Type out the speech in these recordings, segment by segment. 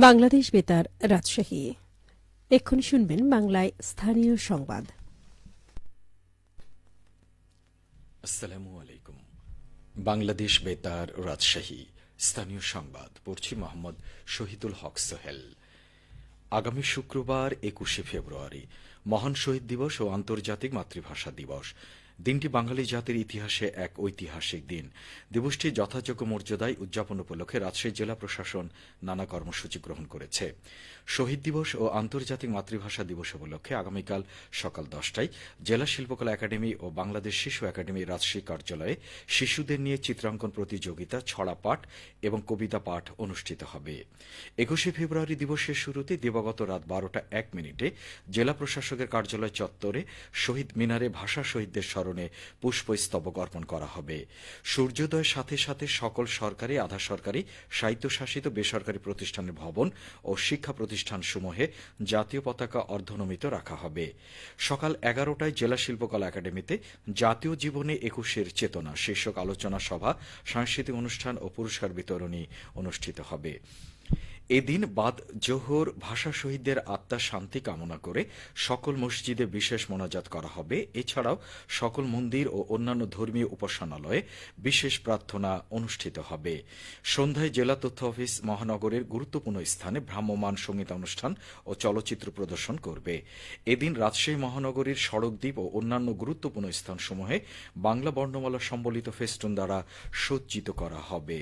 বাংলাদেশ বেতার রাজশাহী। এক্ষুনি শুনবেন বাংলায় স্থানীয় সংবাদ। আসসালামু আলাইকুম। বাংলাদেশ বেতার রাজশাহী, স্থানীয় সংবাদ, পড়ছি মোহাম্মদ শহীদুল হক সোহেল। আগামী শুক্রবার একুশে ফেব্রুয়ারি, মহান শহীদ দিবস ও আন্তর্জাতিক মাতৃভাষা দিবস। দিনটি বাঙালি জাতির ইতিহাসে এক ঐতিহাসিক দিন। দিবসটি যথাযোগ্য মর্যাদায় উদযাপন উপলক্ষে রাজশাহী জেলা প্রশাসন নানা কর্মসূচি গ্রহণ করেছে। শহীদ দিবস ও আন্তর্জাতিক মাতৃভাষা দিবস উপলক্ষে আগামীকাল সকাল দশটায় জেলা শিল্পকলা একাডেমি ও বাংলাদেশ শিশু একাডেমি রাজশাহী কার্যালয়ে শিশুদের নিয়ে চিত্রাঙ্কন প্রতিযোগিতা, ছড়া পাঠ এবং কবিতা পাঠ অনুষ্ঠিত হবে। একুশে ফেব্রুয়ারি দিবসের শুরুতে দিবাগত রাত বারোটা এক মিনিটে জেলা প্রশাসকের কার্যালয় চত্বরে শহীদ মিনারে ভাষা শহীদদের পুষ্পস্তবক অর্পণ করা হবে। সূর্যোদয়ের সাথে সাথে সকল সরকারি, আধা সরকারি, স্বায়ত্তশাসিত বেসরকারি প্রতিষ্ঠানের ভবন ও শিক্ষা প্রতিষ্ঠানসমূহে জাতীয় পতাকা অর্ধনমিত রাখা হবে। সকাল এগারোটায় জেলা শিল্পকলা একাডেমিতে জাতীয় জীবনে একুশের চেতনা শীর্ষক আলোচনা সভা, সাংস্কৃতিক অনুষ্ঠান ও পুরস্কার বিতরণী অনুষ্ঠিত হবে। এদিন বাদ জোহর ভাষা শহীদদের আত্মার শান্তি কামনা করে সকল মসজিদে বিশেষ মোনাজাত করা হবে। এছাড়াও সকল মন্দির ও অন্যান্য ধর্মীয় উপাসনালয়ে বিশেষ প্রার্থনা অনুষ্ঠিত হবে। সন্ধ্যায় জেলা তথ্য অফিস মহানগরের গুরুত্বপূর্ণ স্থানে ভ্রাম্যমাণ সঙ্গীতানুষ্ঠান ও চলচ্চিত্র প্রদর্শন করবে। এদিন রাজশাহী মহানগরীর সড়ক দ্বীপ ও অন্যান্য গুরুত্বপূর্ণ স্থানসমূহে বাংলা বর্ণমালা সম্বলিত ফেস্টুন দ্বারা সজ্জিত করা হবে।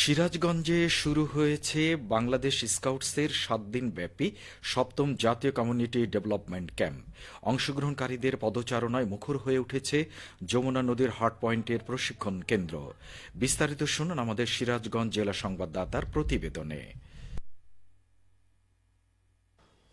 সিরাজগঞ্জে শুরু হয়েছে বাংলাদেশ স্কাউটসের সাত দিন ব্যাপী সপ্তম জাতীয় কমিউনিটি ডেভেলপমেন্ট ক্যাম্প। অংশগ্রহণকারীদের পদচারণায় মুখর হয়ে উঠেছে যমুনা নদীর হাট পয়েন্টের প্রশিক্ষণ কেন্দ্র। বিস্তারিত শুনুন আমাদের সিরাজগঞ্জ জেলা সংবাদদাতার প্রতিবেদনে।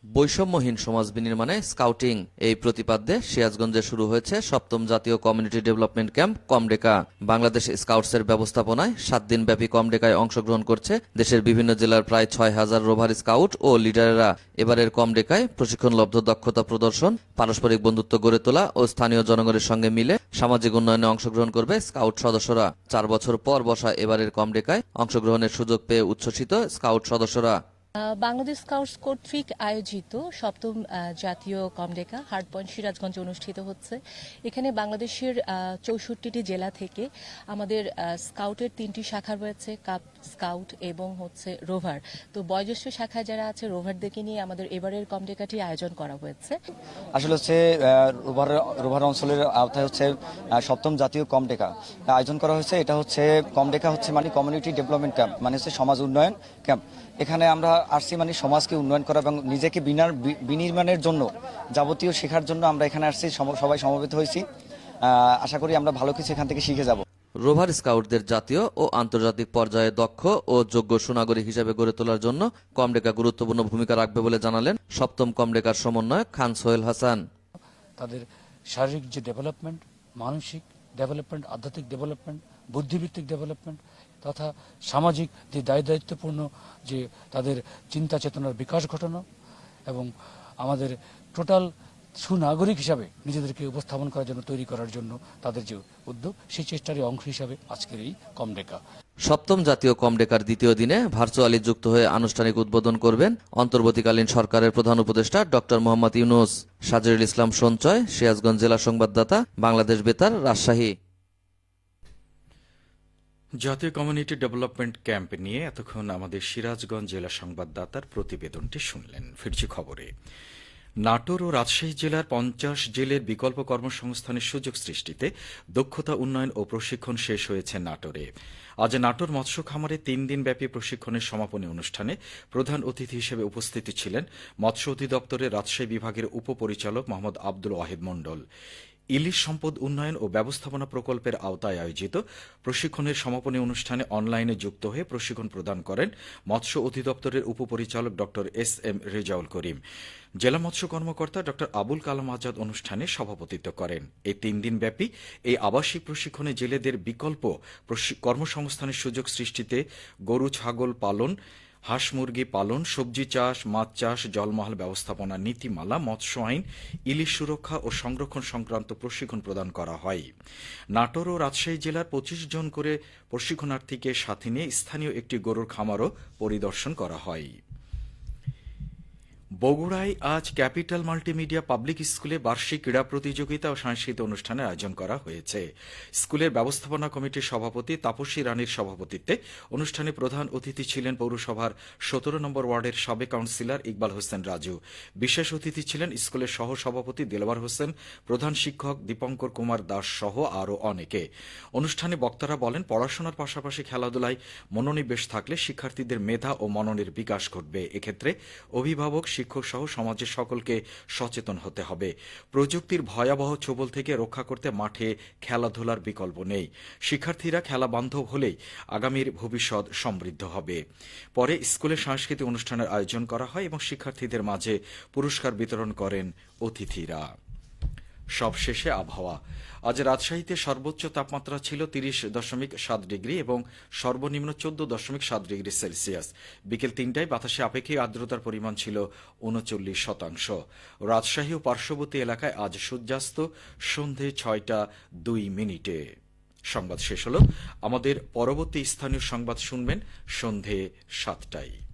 বৈষম্যহীন সমাজ বিনির্মাণে স্কাউটিং এই প্রতিপাদ্যে সিরাজগঞ্জে শুরু হয়েছে সপ্তম জাতীয় কমিউনিটি ডেভেলপমেন্ট ক্যাম্প কমডেকা বাংলাদেশ স্কাউটসের ব্যবস্থাপনায় সাত দিন ব্যাপী কমডেকায় অংশগ্রহণ করছে দেশের বিভিন্ন জেলার প্রায় ছয় হাজার রোভার স্কাউট ও লিডারেরা। এবারের কমডেকায় প্রশিক্ষণলব্ধ দক্ষতা প্রদর্শন, পারস্পরিক বন্ধুত্ব গড়ে তোলা ও স্থানীয় জনগণের সঙ্গে মিলে সামাজিক উন্নয়নে অংশগ্রহণ করবে স্কাউট সদস্যরা। চার বছর পর বসা এবারের কমডেকায় অংশগ্রহণের সুযোগ পেয়ে উচ্ছ্বসিত স্কাউট সদস্যরা। বাংলাদেশ স্কাউটস কর্তৃক আয়োজিত সপ্তম জাতীয় কমডেকা হার্ড পয়েন্ট সিরাজগঞ্জে অনুষ্ঠিত হচ্ছে। এখানে বাংলাদেশের চৌষট্টিটি জেলা থেকে আমাদের স্কাউটের তিনটি শাখা রয়েছে, কাপ স্কাউট এবং হচ্ছে রোভার। তো বয়োজ্যেষ্ঠ শাখায় যারা আছে, রোভারদেরকে নিয়ে আমাদের এবারের কমডেকাটি আয়োজন করা হয়েছে। আসলে হচ্ছে রোভার রোভার অঞ্চলের আওতায় হচ্ছে সপ্তম জাতীয় কমডেকা। আয়োজন করা হয়েছে, এটা হচ্ছে, কমডেকা হচ্ছে মানে কমিউনিটি ডেভেলপমেন্ট ক্যাম্প মানে হচ্ছে সমাজ উন্নয়ন ক্যাম্প এখানে আমরা আসছি মানে সমাজকে উন্নয়ন করা এবং নিজেকে বিনার বিনির্মাণের জন্য যাবতীয় শেখার জন্য আমরা এখানে আসছি সবাই সমবেত হয়েছি। আশা করি আমরা ভালো কিছু এখান থেকে শিখে যাব। রোভার স্কাউটদের জাতীয় ও আন্তর্জাতিক পর্যায়ে দক্ষ ও যোগ্য সুনাগরিক হিসেবে গড়ে তোলার জন্য কমডেকা গুরুত্বপূর্ণ ভূমিকা রাখবে বলে জানালেন সপ্তম কমডেকার সমন্বয়ক খান সোহেল হাসান। তাদের শারীরিক যে ডেভেলপমেন্ট মানসিক ডেভেলপমেন্ট আধ্যাত্মিক ডেভেলপমেন্ট বুদ্ধিভিত্তিক ডেভেলপমেন্ট তথা সামাজিক যে দায় দায়িত্বপূর্ণ যে তাদের চিন্তা চেতনার বিকাশ ঘটানো এবং আমাদের টোটাল সুনাগরিক হিসাবে নিজেদেরকে উপস্থাপন করার জন্য, তৈরি করার জন্য তাদের যে উদ্যোগ, সেই চেষ্টারই অংশ হিসাবে আজকের এই কমডেকা। সপ্তম জাতীয় কমডেকার দ্বিতীয় দিনে ভার্চুয়ালি যুক্ত হয়ে আনুষ্ঠানিক উদ্বোধন করবেন অন্তর্বর্তীকালীন সরকারের প্রধান উপদেষ্টা ডক্টর মোহাম্মদ ইউনুস, সাজরুল ইসলাম সঞ্চয়, সিরাজগঞ্জ জেলা সংবাদদাতা, বাংলাদেশ বেতার, রাজশাহী। জাতীয় কমিউনিটি ডেভেলপমেন্ট ক্যাম্প নিয়ে এতক্ষণ আমাদের সিরাজগঞ্জ জেলা সংবাদদাতার প্রতিবেদনটি শুনলেন। ফিরছি খবরে। নাটোর ও রাজশাহী জেলার পঞ্চাশ জেলের বিকল্প কর্মসংস্থানের সুযোগ সৃষ্টিতে দক্ষতা উন্নয়ন ও প্রশিক্ষণ শেষ হয়েছে নাটোরে। আজ নাটোর মৎস্য খামারে তিন দিনব্যাপী প্রশিক্ষণের সমাপনী অনুষ্ঠানে প্রধান অতিথি হিসেবে উপস্থিত ছিলেন মৎস্য অধিদপ্তরের রাজশাহী বিভাগের উপপরিচালক মোহাম্মদ আব্দুল ওয়াহিদ মণ্ডল। ইলিশ সম্পদ উন্নয়ন ও ব্যবস্থাপনা প্রকল্পের আওতায় আয়োজিত প্রশিক্ষণের সমাপনী অনুষ্ঠানে অনলাইনে যুক্ত হয়ে প্রশিক্ষণ প্রদান করেন মৎস্য অধিদপ্তরের উপপরিচালক ড এস এম রেজাউল করিম। জেলা মৎস্য কর্মকর্তা ড আবুল কালাম আজাদ অনুষ্ঠানে সভাপতিত্ব করেন। এই তিন দিনব্যাপী এই আবাসিক প্রশিক্ষণে জেলেদের বিকল্প কর্মসংস্থানের সুযোগ সৃষ্টিতে গরু, ছাগল পালন হাঁস মুরগি পালন, সবজি চাষ, মাছ চাষ, জলমহল ব্যবস্থাপনা, নীতিমালা, মৎস্য আইন, ইলিশ সুরক্ষা ও সংরক্ষণ সংক্রান্ত প্রশিক্ষণ প্রদান করা হয়। নাটোর ও রাজশাহী জেলার পঁচিশ জন করে প্রশিক্ষণার্থীকে সাথে নিয়ে স্থানীয় একটি গরুর খামারও পরিদর্শন করা হয়। বগুড়ায় আজ ক্যাপিটাল মাল্টিমিডিয়া পাবলিক স্কুলে বার্ষিক ক্রীড়া প্রতিযোগিতা ও সাংস্কৃতিক অনুষ্ঠানের আয়োজন করা হয়েছে। স্কুলের ব্যবস্থাপনা কমিটির সভাপতি তাপসী রানীর সভাপতিত্বে অনুষ্ঠানে প্রধান অতিথি ছিলেন পৌরসভার সতেরো নম্বর ওয়ার্ডের সাবেক কাউন্সিলর ইকবাল হোসেন রাজু। বিশেষ অতিথি ছিলেন স্কুলের সহ সভাপতি দেলওয়ার হোসেন, প্রধান শিক্ষক দীপঙ্কর কুমার দাস সহ আরও অনেকে। অনুষ্ঠানে বক্তারা বলেন, পড়াশোনার পাশাপাশি খেলাধুলায় মনোনিবেশ থাকলে শিক্ষার্থীদের মেধা ও মননের বিকাশ ঘটবে। এক্ষেত্রে অভিভাবক শিক্ষক সহ সমাজের সকলকে সচেতন হতে হবে। প্রযুক্তির ভয়াবহ ছবল থেকে রক্ষা করতে মাঠে খেলাধুলার বিকল্প নেই। শিক্ষার্থীরা খেলা বান্ধব হলেই আগামীর ভবিষ্যৎ সমৃদ্ধ হবে। পরে স্কুলে সাংস্কৃতিক অনুষ্ঠানের আয়োজন করা হয় এবং শিক্ষার্থীদের মাঝে পুরস্কার বিতরণ করেন অতিথিরা। সবশেষে আবহাওয়া। আজ রাজশাহীতে সর্বোচ্চ তাপমাত্রা ছিল তিরিশ দশমিক সাত ডিগ্রি এবং সর্বনিম্ন চোদ্দ দশমিক সাত ডিগ্রি সেলসিয়াস। বিকেল তিনটায় বাতাসে আপেক্ষিক আর্দ্রতার পরিমাণ ছিল উনচল্লিশ শতাংশ। রাজশাহী ও পার্শ্ববর্তী এলাকায় আজ সূর্যাস্ত সন্ধে ছয়টা দুই মিনিটে। সংবাদ শেষ হল। আমাদের পরবর্তী স্থানীয় সংবাদ শুনবেন সন্ধে সাতটায়।